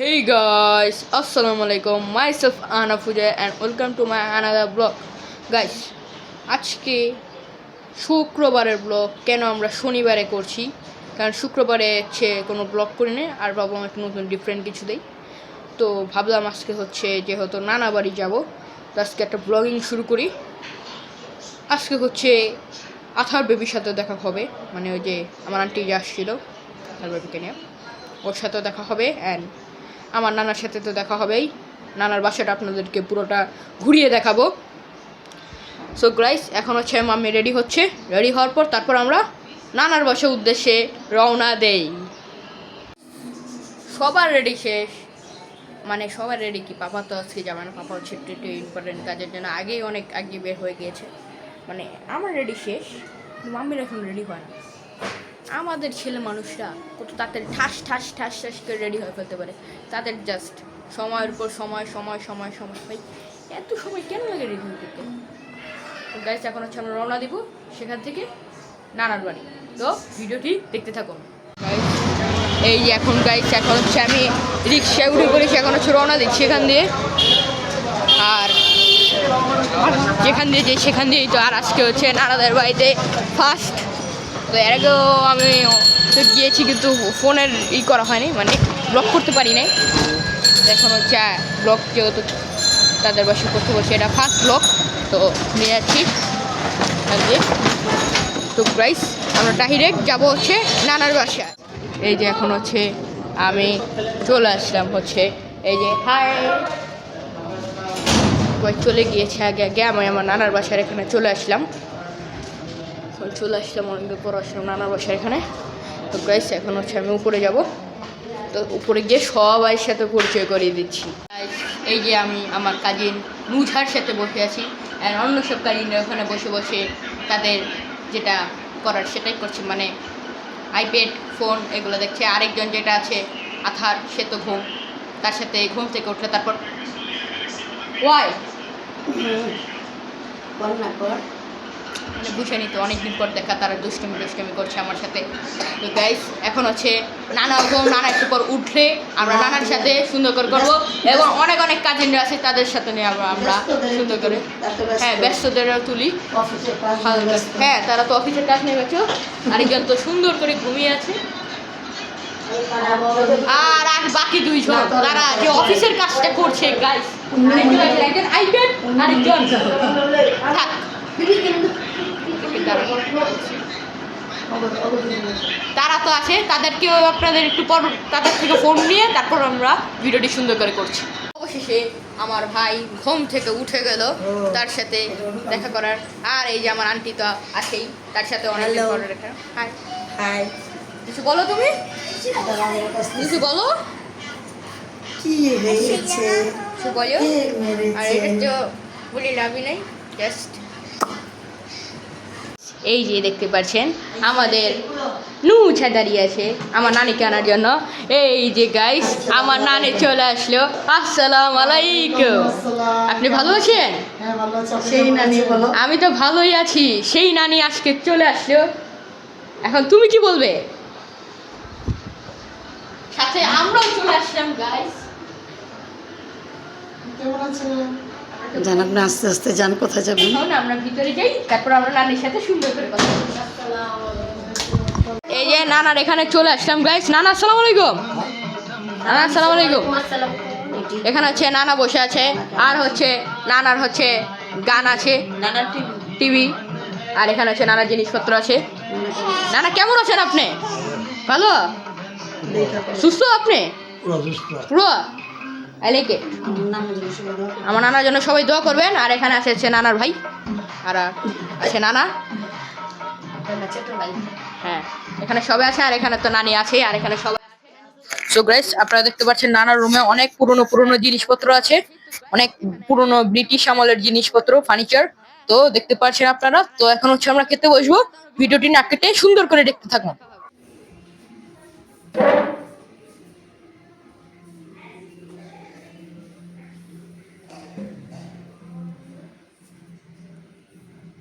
Hey guys, Assalamu alaikum. Myself Ana Fuja and welcome to my another vlog. Guys, আজকে শুক্রবারের blog কেন আমরা শনিবারে করছি কারণ শুক্রবারে হচ্ছে কোনো ব্লগ করি না আর ভাবলাম একটু নতুন ডিফারেন্ট কিছু দেই তো ভাবলাম আজকে হচ্ছে যেহেতু নানা বাড়ি যাব তো আজকে একটা ব্লগিং শুরু করি আজকে হচ্ছে আথার বেবির সাথে দেখা হবে মানে ওই যে আমার আন্টি যে আসছিল আথার বেবিকে নিয়ে ওর সাথেও দেখা হবে অ্যান্ড আমার নানার সাথে তো দেখা হবেই। নানার বাসাটা আপনাদেরকে পুরোটা ঘুরিয়ে দেখাবো। সো গ্রাইস এখন হচ্ছে মাম্মি রেডি হচ্ছে। রেডি হওয়ার পর তারপর আমরা নানার বাসার উদ্দেশ্যে রওনা দেই। সবার রেডি শেষ। মানে সবার রেডি কি? পাপা তো আজকে যাবে না, পাপা হচ্ছে একটু একটু ইম্পর্টেন্ট কাজের জন্য আগেই অনেক আগে বের হয়ে গিয়েছে। মানে আমার রেডি শেষ মাম্মির এখন রেডি হয় না আমাদের ছেলে মানুষরা কত তাদের ঠাস ঠাস ঠাস ঠাস করে রেডি হয়ে ফেলতে পারে। তাদের জাস্ট সময়ের উপর সময় সময় সময় সময়। ভাই, এত সময় কেন লাগে রেডি হয়ে হতে গাইস এখন হচ্ছে আমরা রওনা দিব সেখান থেকে নানার বাড়ি। তো ভিডিওটি দেখতে থাকুন। এই যে এখন গাইস এখন হচ্ছে আমি রিক্সায় উঠে পড়েছি, এখন হচ্ছে রওনা দিচ্ছি এখান দিয়ে। আর যেখান দিয়ে যাই সেখান দিয়েই তো আর আজকে হচ্ছে নানাদের বাড়িতে ফার্স্ট তো এর আগেও আমি গিয়েছি কিন্তু ফোনের ই করা হয়নি মানে ব্লক করতে পারি নাই। এখন হচ্ছে ব্লক যেহেতু তাদের বাসে করতে বলছি, এটা ফার্স্ট ব্লক তো নিয়ে যাচ্ছি। তো প্রাইস আমরা ডাইরেক্ট যাব হচ্ছে নানার বাসা। এই যে এখন হচ্ছে আমি চলে আসলাম হচ্ছে, এই যে হাই চলে গিয়েছে আগে আগে আমি আমার নানার বাসার এখানে চলে আসলাম। চলে আসলাম পর আসলাম নানার বাসার এখানে। তো গাইস এখন হচ্ছে আমি উপরে যাব। তো উপরে গিয়ে সবাই সাথে পরিচয় করিয়ে দিচ্ছি। এই যে আমি আমার কাজিন নুঝার সাথে বসে আছি। আর অন্য সব কাজিনরা ওখানে বসে বসে তাদের যেটা করার সেটাই করছে। মানে আইপ্যাড ফোন এগুলো দেখছে। আরেকজন যেটা আছে, আথার, সে তো ঘুম। তার সাথে ঘুম থেকে উঠলে তারপর ওয়াই মানে বুঝে নিত অনেকদিন পর দেখা তারা দুষ্টুমি দুষ্টুমি করছে আমার সাথে। তো গাইস এখন হচ্ছে নানা রকম নানা একটু পর উঠলে আমরা নানার সাথে সুন্দর করে করব এবং অনেক অনেক কাজিনরা আছে তাদের সাথে নিয়ে আমরা আমরা সুন্দর করে হ্যাঁ ব্যস্তদেরও তুলি। হ্যাঁ তারা তো অফিসের কাজ নিয়ে গেছো আরেকজন তো সুন্দর করে ঘুমিয়ে আছে। আর আর বাকি দুইজন তারা যে অফিসের কাজটা করছে গাইস একজন আইপ্যাড আরেকজন। থাক। তারা তো আছে তাদেরকেও আপনাদের একটু পর তাদের থেকে ফোন নিয়ে তারপর আমরা ভিডিওটি সুন্দর করে করছি। অবশেষে আমার ভাই ঘুম থেকে উঠে গেল তার সাথে দেখা করার। আর এই যে আমার আন্টি তো আছেই তার সাথে অনেক Hello. দেখা। হাই হাই কিছু বলো তুমি? কিছু বলো? কি হয়েছে? কিছু বলো? আর এটা তো বলি লাভই নাই জাস্ট এই যে দেখতে পাচ্ছেন আমাদের নুছা দাঁড়িয়ে আছে আমার নানিকে আনার জন্য। এই যে গাইস আমার নানি চলে আসলো। আসসালাম আলাইকুম। আপনি ভালো আছেন? হ্যাঁ ভালো আছি। সেই নানি বলো আমি তো ভালোই আছি। সেই নানি আজকে চলে আসলো। এখন তুমি কি বলবে? সাথে আমরাও চলে আসলাম গাইস কেমন আছেন? জান আপনি আস্তে আস্তে যান কোথায় যাবেন? আমরা ভিতরে যাই তারপর আমরা নানির সাথে সুন্দর করে কথা এই যে নানার এখানে চলে আসলাম গাইস নানা আসসালামু আলাইকুম। নানা আসসালামু আলাইকুম। এখানে হচ্ছে নানা বসে আছে আর হচ্ছে নানার হচ্ছে গান আছে নানা টিভি। আর এখানে হচ্ছে নানা জিনিসপত্র আছে। নানা কেমন আছেন আপনি? ভালো? সুস্থ আপনি? পুরো? আমার নানার জন্য সবাই দোয়া করবেন, আর এখানে আছে নানার ভাই, আর আছে নানা। হ্যাঁ এখানে সবাই আছে, আর এখানে তো নানি আছে, আর এখানে সবাই সো আপনারা দেখতে পাচ্ছেন নানার রুমে অনেক পুরনো পুরনো জিনিসপত্র আছে, অনেক পুরনো ব্রিটিশ আমলের জিনিসপত্র ফার্নিচার তো দেখতে পাচ্ছেন আপনারা, তো এখন হচ্ছে আমরা খেতে বসবো। ভিডিওটি না কেটে সুন্দর করে দেখতে থাকুন।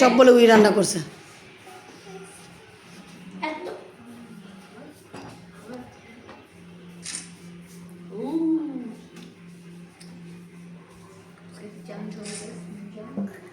সব বলে উই রান্না করছে। Thank না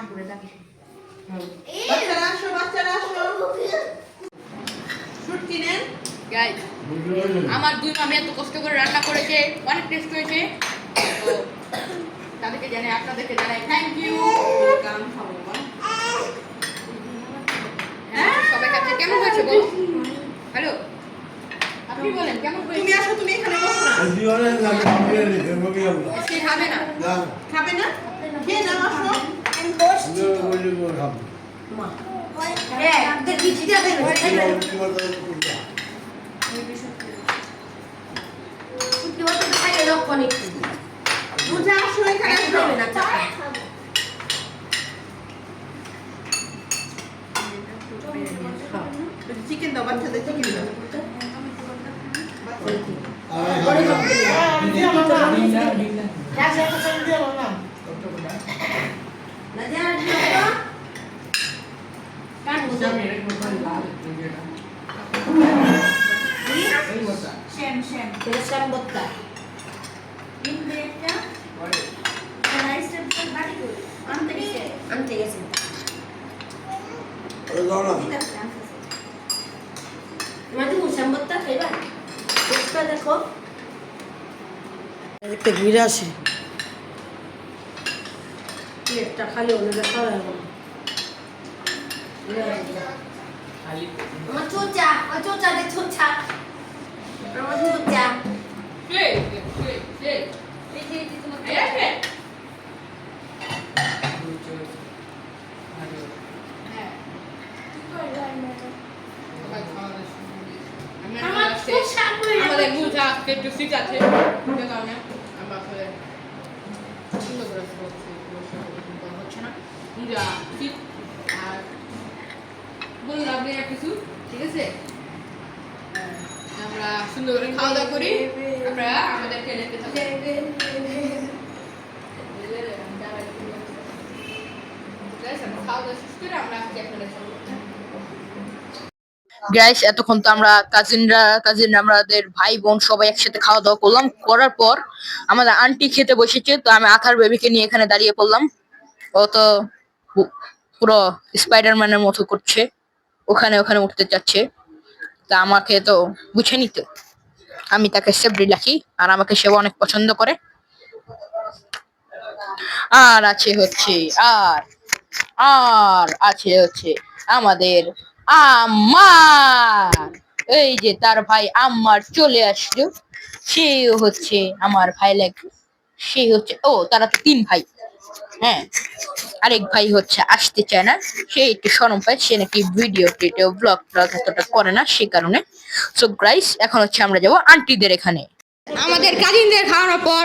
আচ্ছা আমি আপুরে ডাকি বাচ্চারা আসো বাচ্চারা আসো। শুটকি নেন। গাইজ আমার দুই মামি এত কষ্ট করে রান্না করেছে অনেক টেস্ট হয়েছে। তাদেরকে জানাই আপনাদেরকে জানাই থ্যাংক ইউ হ্যাঁ সবাই কাছে কেমন হয়েছে বলো? হ্যালো আপনি বলেন কেমন তুমি আসো তুমি এখানে বসো না। খাবে না। খাবে না? খেয়ে নাও আসো। চিকেন দাও বাচ্চাদের চিকেন দাও। খাইবা টেস্টটা দেখো একটা ঘিরে আসে প্লেটটা খালি খাওয়া যাবে আমার চোচা আমার চোচা দে চোচা আমার চোচা এই, এই, এই, এই। এই হচ্ছে না শীত আর বলুন আপনি আর কিছু, ঠিক আছে? আমরা সুন্দর করে খাওয়া দাওয়া করি। আমরা আমাদেরকে লেগে থাকি গ্যাস এতক্ষণ তো আমরা কাজিনরা কাজিন আমাদের ভাই, বোন সবাই একসাথে খাওয়া দাওয়া করলাম। করার পর আমাদের আন্টি খেতে বসেছে, তো আমি আথার বেবিকে নিয়ে এখানে দাঁড়িয়ে পড়লাম। ও তো পুরো স্পাইডারম্যানের মতো করছে। ওখানে ওখানে উঠতে চাচ্ছে। তা আমাকে তো বুঝে নিত। আমি তাকে সেফলি রাখি। আর আমাকে সেও অনেক পছন্দ করে। আর আছে হচ্ছে, আর আর আছে হচ্ছে আমাদের আম্মার। এই যে তার ভাই আম্মার চলে আসলো। সেও হচ্ছে আমার ভাই লাগে সে হচ্ছে, ও, তারা তো তিন ভাই। হ্যাঁ। আরেক ভাই হচ্ছে আসতে চায় না। সে একটু সরম পায়, সে নাকি ভিডিও টিডিও ব্লগ ট্লগ এতটা করে না সে কারণে। সো গ্রাইস এখন হচ্ছে আমরা যাব আন্টিদের এখানে। আমাদের কাজিনদের খাওয়ানোর পর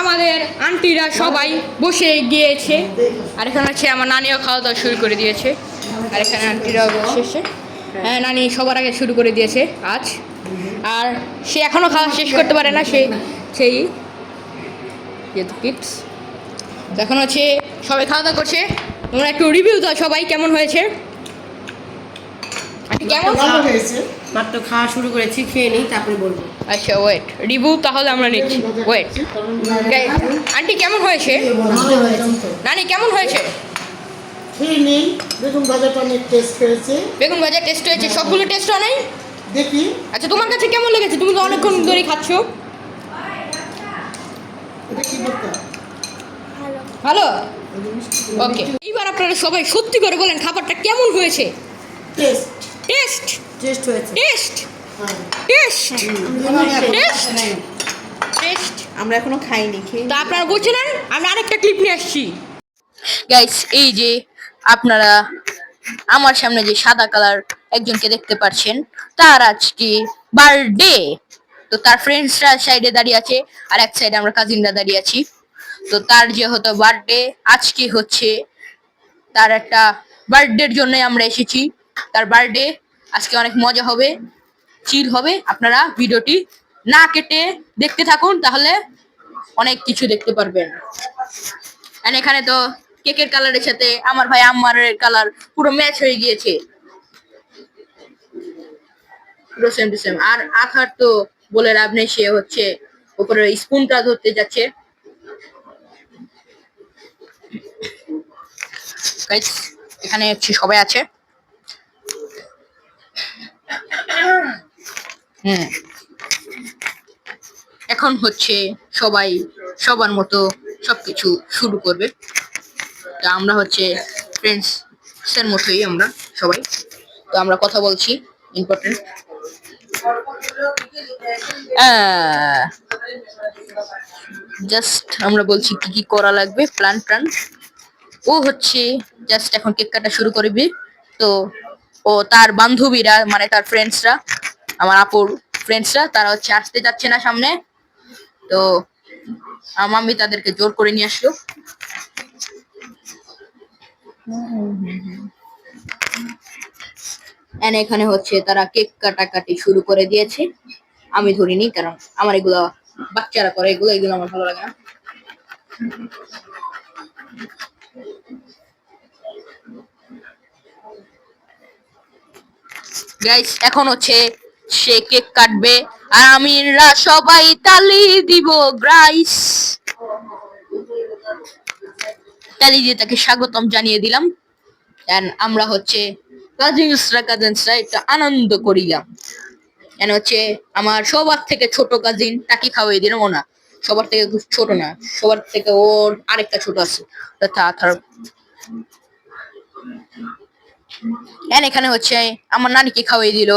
আমাদের আন্টিরা সবাই বসে গিয়েছে। আর এখানে হচ্ছে আমার নানিও খাওয়া দাওয়া শুরু করে দিয়েছে। আর এখানে আন্টিরাও বসেছে। হ্যাঁ নানি সবার আগে শুরু করে দিয়েছে আজ। আর সে এখনও খাওয়া শেষ করতে পারে না, সেই সেই যেহেতু তো এখন হচ্ছে সবাই খাওয়া দাওয়া করছে। তোমরা একটু রিভিউ দাও সবাই কেমন হয়েছে। আন্টি কেমন? মাত্র খাওয়া শুরু করেছি খেয়ে নিই তারপরে বলব। আচ্ছা ওয়েট রিভিউ তাহলে আমরা নিচ্ছি। ওয়েট আন্টি কেমন হয়েছে? হয়েছে। নানি কেমন হয়েছে? বেগুন ভাজাটা অনেক টেস্ট হয়েছে বেগুন ভাজা টেস্ট হয়েছে সবগুলো টেস্ট হয় নাই? দেখি। আচ্ছা তোমার কাছে কেমন লেগেছে? তুমি তো অনেকক্ষণ ধরে খাচ্ছ। এটা কি বলতে ভালো? ওকে এইবার আপনারা সবাই সত্যি করে বলেন খাবারটা কেমন হয়েছে? টেস্ট টেস্ট টেস্ট হয়েছে। টেস্ট। টেস্ট আমরা এখনও খাইনি। খেয়ে তো আপনারা বলছেন আমি আরেকটা ক্লিপ নিয়ে আসছি। গাইস এই যে আপনারা আমার সামনে যে সাদা কালার একজনকে দেখতে পাচ্ছেন তার আজকে বার্থডে তো তার ফ্রেন্ডসরা সাইডে দাঁড়িয়ে আছে আর এক সাইডে আমরা কাজিনরা দাঁড়িয়ে আছি। তো তার যে হতো বার্থডে আজকে হচ্ছে তার একটা বার্থডের জন্য আমরা এসেছি। তার বার্থডে আজকে অনেক মজা হবে চিল হবে। আপনারা ভিডিওটি না কেটে দেখতে থাকুন, তাহলে অনেক কিছু দেখতে পারবেন। এখানে তো কেকের কালারের সাথে আমার ভাই আম্মারের কালার পুরো ম্যাচ হয়ে গিয়েছে। পুরো সেম টু সেম আর আখার তো বলে লাভ নেই, সে হচ্ছে উপরে স্পুনটা ধরতে যাচ্ছে। এখানে হচ্ছে সবাই আছে। হুম এখন হচ্ছে সবাই সবার মতো সবকিছু শুরু করবে। তা আমরা হচ্ছে ফ্রেন্ডস এর মতোই আমরা সবাই। তো আমরা কথা বলছি ইম্পর্টেন্ট জাস্ট আমরা বলছি কি কি করা লাগবে প্ল্যান প্ল্যান ও হচ্ছে জাস্ট এখন কেক কাটা শুরু করবে। তো ও তার বান্ধবীরা মানে তার ফ্রেন্ডসরা আমার আপুর ফ্রেন্ডসরা তারা হচ্ছে আসতে যাচ্ছে না সামনে। তো মাম্মি তাদেরকে জোর করে নিয়ে আসলো। এখানে হচ্ছে তারা কেক কাটাকাটি শুরু করে দিয়েছে। আমি ধরিনি, কারণ আমার এগুলো বাচ্চারা করে, এগুলো এগুলো আমার ভালো লাগে না। গাইস এখন হচ্ছে সে কেক কাটবে, আর আমিরা সবাই তালি দিব গ্রাইস তালি দিয়ে তাকে স্বাগতম জানিয়ে দিলাম। আমরা হচ্ছে আনন্দ করিলাম। এন হচ্ছে আমার সবার থেকে ছোট কাজিন তাকে খাওয়াই দিলাম না। সবার থেকে ছোট না, সবার থেকে ওর আরেকটা ছোট আছে এখানে হচ্ছে আমার নানিকে খাওয়াই দিল।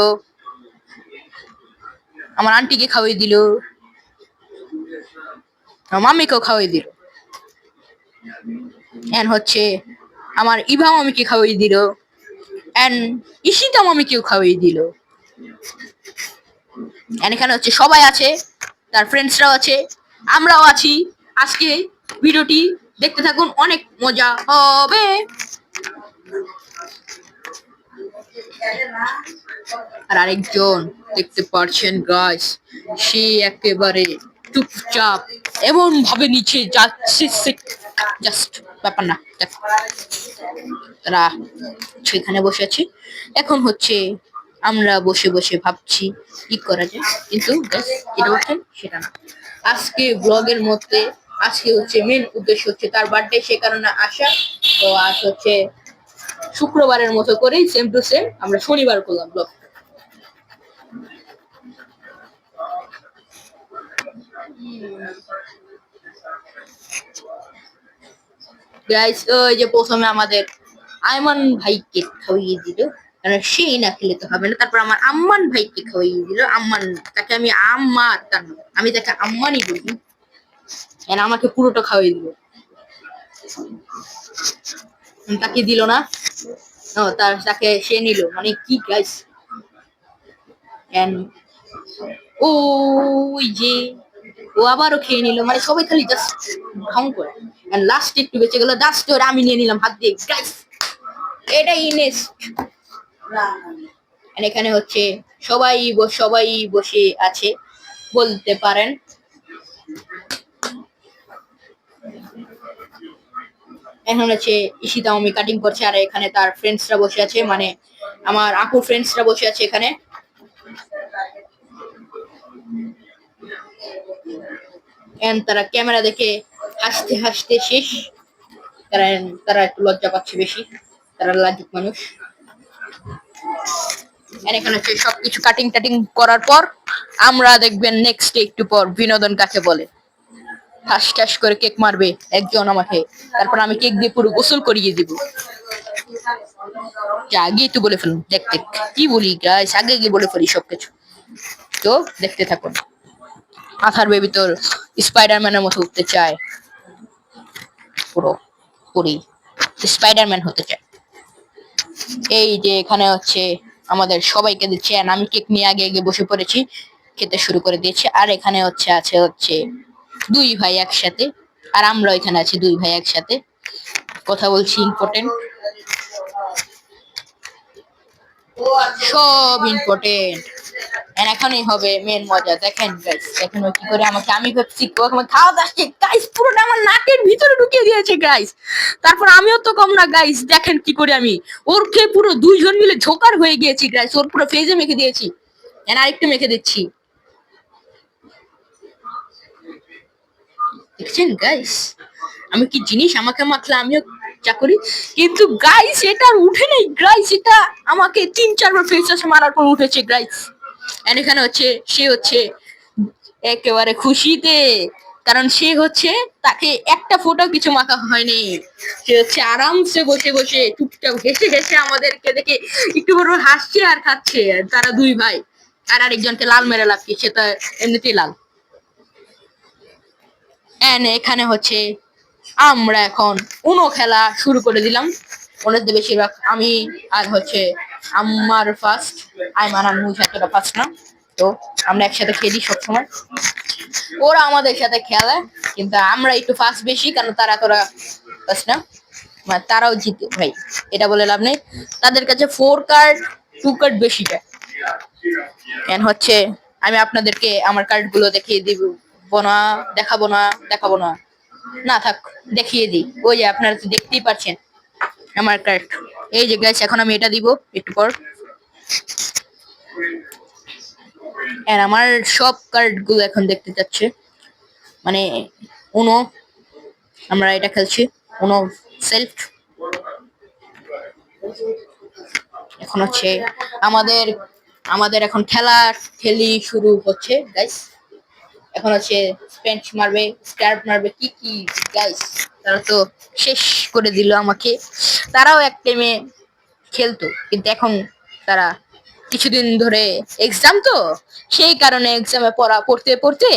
আমার আন্টিকে খাওয়াই দিল। আমার মাম্মিকেও খাওয়াই দিল। এন হচ্ছে আমার ইভা মামিকে খাওয়াই দিল। এন ইশিতা মামিকেও খাওয়াই দিল। এখানে হচ্ছে সবাই আছে, তার ফ্রেন্ডসরাও আছে, আমরাও আছি। আজকে ভিডিওটি দেখতে থাকুন, অনেক মজা হবে। আর আরেকজন দেখতে পারছেন গাইস সে একেবারে চুপচাপ এমন ভাবে নিচে যাচ্ছে জাস্ট ব্যাপার না। তারা সেখানে বসে আছে। এখন হচ্ছে আমরা বসে বসে ভাবছি, কি করা যায়? কিন্তু সেটা না। আজকে ব্লগের মধ্যে, আজকে হচ্ছে মেন উদ্দেশ্য হচ্ছে তার বার্থডে সে কারণে আসা তো আজ হচ্ছে শুক্রবারের মতো করেই সেম টু সেম আমরা শনিবার করলাম ব্লগ গাইস ওই যে প্রথমে আমাদের আয়মান ভাইকে খাওয়িয়ে দিল। সেই না খেলে তো হবে না। তারপর আমার আম্মান ভাইকে খাওয়িয়ে দিল। আম্মান, তাকে আমি আম্মার তার। আমি তাকে আম্মানই বলি। আমাকে পুরোটা খাওয়াই দিল। তাকে দিল না। তার তাকে সে নিল। মানে কি গাইস ওই যে, ও আবারও খেয়ে নিল। মানে সবাই খালি জাস্ট ঢং করে। লাস্ট একটু বেঁচে গেল। ওর আমি নিয়ে নিলাম হাত দিয়ে। গাইস এটাই And এখানে হচ্ছে সবাই সবাই বসে আছে বলতে পারেন। এখন হচ্ছে ঈশিতা মামি কাটিং করছে আর এখানে তার ফ্রেন্ডসরা বসে আছে মানে আমার আপুর ফ্রেন্ডসরা বসে আছে এখানে। তারা ক্যামেরা দেখে হাসতে হাসতে শেষ। কারণ তারা একটু লজ্জা পাচ্ছে বেশি। তারা লাজুক মানুষ। এখানে হচ্ছে সবকিছু কাটিং টাটিং করার পর আমরা দেখবেন নেক্সট একটু পর বিনোদন কাকে বলে? ঠাস ঠাস করে কেক মারবে একজন আমাকে। তারপর আমি কেক দিয়ে পুরো গোসল করিয়ে দিব। যা আগেই তো বলে ফেলুন দেখ দেখ কি বলি গাইস আগে গিয়ে বলে ফেলি সবকিছু। তো দেখতে থাকুন। আথার বেবি তোর স্পাইডারম্যানের মতো উঠতে চায়। পুরো পুরি স্পাইডারম্যান হতে চায়। এই যে এখানে হচ্ছে আমাদের সবাইকে দিচ্ছে আমি কেক নিয়ে আগে আগে বসে পড়েছি, খেতে শুরু করে দিয়েছি। আর এখানে হচ্ছে আছে হচ্ছে দুই ভাই একসাথে, আর আমরা এখানে আছি দুই ভাই একসাথে। কথা বলছি ইম্পর্টেন্ট সব ইম্পর্টেন্ট এখনই হবে মেন মজা। দেখেন গাইস দেখেন কি করে আমাকে, আমি ভাবছি, ও আমাকে খাওয়া দাচ্ছে গাইস পুরোটা আমার নাকের ভিতরে ঢুকিয়ে দিয়েছে গাইস তারপর আমিও তো কম না গাইস দেখেন কি করে আমি। ওর খেয়ে পুরো দুইজন মিলে ঝোকার হয়ে গিয়েছি গাইস ওর পুরো ফেজে মেখে দিয়েছি। এন আরেকটু মেখে দিচ্ছি। দেখছেন গাইস আমি কি জিনিস আমাকে মাখলে আমিও যা করি। কিন্তু গাইস এটা উঠে নেই। গাইস এটা আমাকে তিন, চারবার ফেস ওয়াশ মারার পর উঠেছে গাইস এন্ড এখানে হচ্ছে, সে হচ্ছে একেবারে খুশিতে। কারণ সে হচ্ছে, তাকে একটা ফোটো কিছু মাখা হয়নি। সে হচ্ছে আরামসে বসে বসে চুপচাপ হেসে হেসে আমাদেরকে দেখে একটু বড় হাসছে আর খাচ্ছে। তারা দুই ভাই। আর আরেকজনকে লাল মেরে লাগছে সে তো এমনিতেই লাল। এখানে হচ্ছে আমরা এখন উনো খেলা শুরু করে দিলাম। ওনাদের বেশিরভাগ আমি আর হচ্ছে আমার ফার্স্ট আইমান আর মুজ এতটা ফার্স্ট না। তো আমরা একসাথে খেলি সবসময়। ওরা আমাদের সাথে খেলে, কিন্তু আমরা একটু ফার্স্ট বেশি, কারণ তারা তোরা ফার্স্ট না। মানে তারাও জিতে ভাই, এটা বলে লাভ নেই। তাদের কাছে ফোর কার্ড টু কার্ড বেশি যায় এন হচ্ছে আমি আপনাদেরকে আমার কার্ডগুলো দেখিয়ে দিব। না দেখাবো না দেখাবো না। না থাক, দেখিয়ে দিই। ওই যে আপনারা তো দেখতেই পাচ্ছেন আমার কার্ড এই যে গাছ এখন আমি এটা দিব, একটু পর। আর আমার সব কার্ডগুলো এখন দেখতে যাচ্ছে মানে উনো আমরা এটা খেলছি। উনো সেলফ এখন হচ্ছে আমাদের আমাদের এখন খেলা, খেলি শুরু হচ্ছে গাইস এখন হচ্ছে স্পেঞ্চ মারবে স্টার্ট মারবে, কি কি গাইস তারা তো শেষ করে দিল আমাকে। তারাও এক টাইমে খেলতো, কিন্তু এখন তারা কিছুদিন ধরে এক্সাম তো, সেই কারণে এক্সামে পড়া, পড়তে পড়তে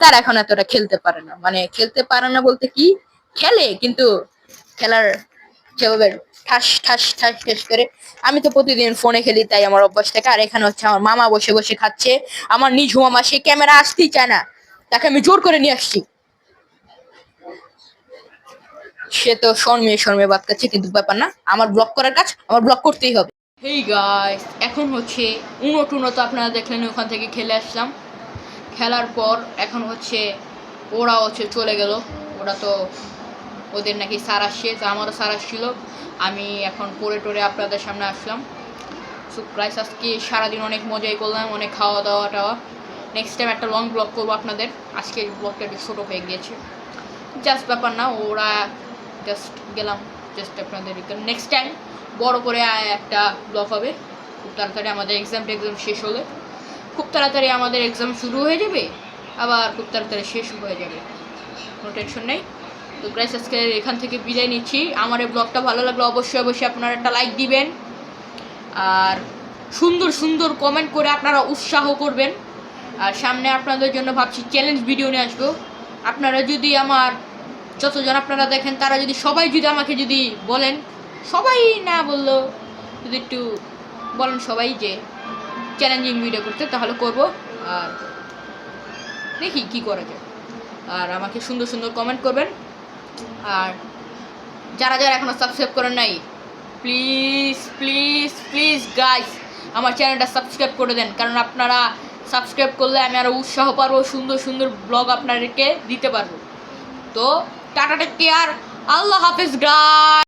তারা এখন এতটা খেলতে পারে না। মানে খেলতে পারে না বলতে কি, খেলে, কিন্তু খেলার যেভাবে ঠাস ঠাস ঠাস ঠাস করে, আমি তো প্রতিদিন ফোনে খেলি, তাই আমার অভ্যাস থাকে। আর এখানে হচ্ছে আমার মামা বসে বসে খাচ্ছে। আমার নিঝু মামা, সে ক্যামেরা আসতেই চায় না। তাকে আমি জোর করে নিয়ে আসছি। সে তো শর্মে শর্মে বাদ কাছে কিন্তু ব্যাপার না। আমার ব্লক করার কাজ আমার ব্লক করতেই হবে। হেই গাইস এখন হচ্ছে উনো টুনো তো আপনারা দেখলেন, ওখান থেকে খেলে আসলাম। খেলার পর এখন হচ্ছে ওরা হচ্ছে চলে গেল। ওরা তো ওদের নাকি সার আসছে, তো আমারও সার আসছিল। আমি এখন পড়ে টরে আপনাদের সামনে আসলাম। সো আজকে সারাদিন অনেক মজাই করলাম, অনেক খাওয়া দাওয়া টাওয়া নেক্সট টাইম একটা লং ব্লগ করব আপনাদের। আজকে ব্লগটা একটু ছোটো হয়ে গিয়েছে। জাস্ট ব্যাপার না, ওরা জাস্ট গেলাম জাস্ট আপনাদের নেক্সট টাইম বড় করে একটা ব্লগ হবে। খুব তাড়াতাড়ি আমাদের এক্সাম টেক্সাম শেষ হলে। খুব তাড়াতাড়ি আমাদের এক্সাম শুরু হয়ে যাবে, আবার খুব তাড়াতাড়ি শেষ হয়ে যাবে। কোনো টেনশন নেই। তো প্রাইস আজকে এখান থেকে বিদায় নিচ্ছি। আমার এই ব্লগটা ভালো লাগলে অবশ্যই অবশ্যই আপনারা একটা লাইক দিবেন। আর সুন্দর সুন্দর কমেন্ট করে আপনারা উৎসাহ করবেন। আর সামনে আপনাদের জন্য ভাবছি চ্যালেঞ্জ ভিডিও নিয়ে আসব। আপনারা যদি আমার যতজন আপনারা দেখেন, তারা যদি সবাই যদি আমাকে যদি বলেন, সবাই না বলল যদি একটু বলেন সবাই যে চ্যালেঞ্জিং ভিডিও করতে, তাহলে করব। আর দেখি কি করা যায়। আর আমাকে সুন্দর সুন্দর কমেন্ট করবেন। আর যারা যারা এখনও সাবস্ক্রাইব করেন নাই প্লিজ প্লিজ প্লিজ গাইস আমার চ্যানেলটা সাবস্ক্রাইব করে দেন। কারণ আপনারা সাবস্ক্রাইব করলে আমি আরও উৎসাহ পারব সুন্দর সুন্দর ব্লগ আপনাদেরকে দিতে পারব। তো টাটা টেক কেয়ার আল্লাহ হাফিজ গাই